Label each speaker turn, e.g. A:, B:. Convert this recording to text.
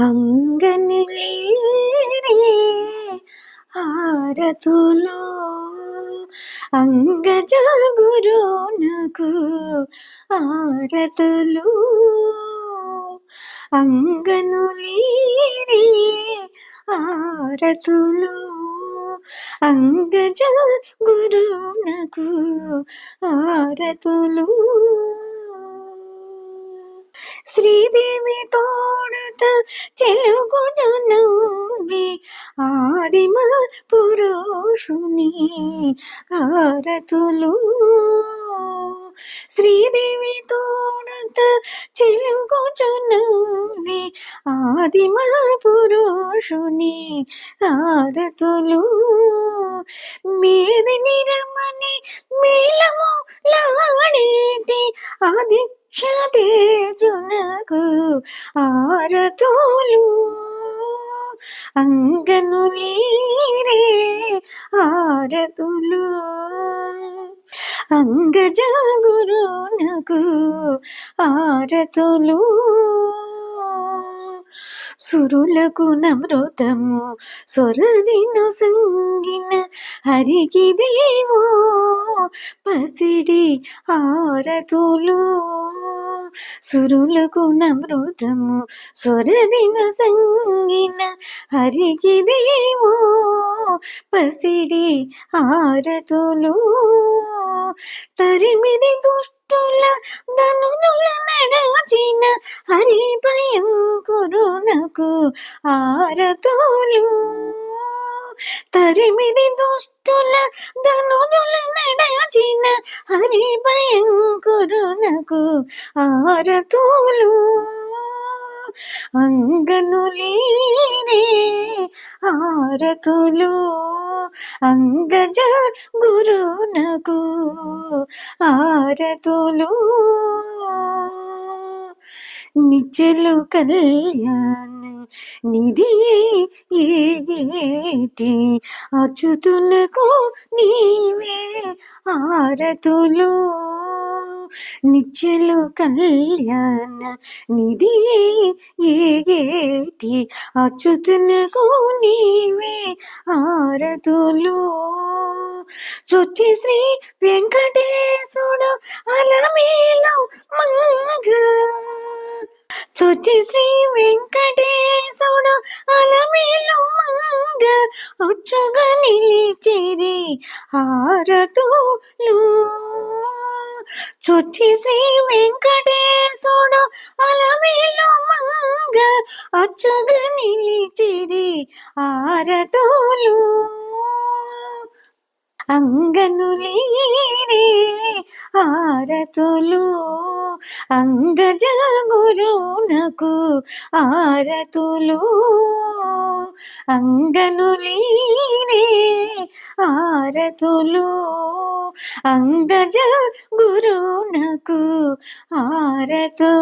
A: అంగనిలే ఆరతులు. అంగజ గురునకు ఆరతులు. అంగను ఆరతులు. అంగజ గురునకు ఆరతులు. శ్రీదేవితో చెలుగు జనవి ఆదిమ పురుషుని ఆరతులు శ్రీదేవి తోడత చెలుగు జనవి ఆదిమ పురుషుని ఆరతులు మీది రమణి తేజునకు ఆరతులు అంగనులీరే ఆరతులు అంగజాగురు నాకు ఆరతులు సురులకు నమృతము సొరదిను సంగిన హరికి దేవో పసిడి ఆరతులు సురులకు నమృతము స్వరదిన సంగిన హరికి దేవో పసిడి ఆరతులు తరిమిది దుష్టుల ధనుల నడచిన హరి భయంకురునకు ఆరతులు తరిమిది దుష్టుల ధనుల వచ్చిన హరి భయంకురునకు ఆరతులు అంగనులీరే ఆరతులు అంగజ గురునకు ఆరతులు నిచ్చలు కళ్యాణ నిధి ఏటి అచ్యుతులకు నీవే ఆరతులు. నిచ్చలు కళ్యాణ నిధి ఏటి అచ్యుతులకు నీవే ఆరతులు. చొచ్చి శ్రీ వెంకటేశుడు అలమేలు మంగ. చొచ్చి శ్రీ వెంకటే అలమేలు మంగ వచ్చగా నిలిచిరి హారతులు చొచ్చి శ్రీ వెంకటేశుడు అలమేలు మంగ అచ్చగా నిలిచిరి హారతులు అంగనులీరే ఆరతులు. అంగజ గురునకు ఆరతులు అంగనులీనే ఆరతులు. అంగజ గురునకు ఆరతు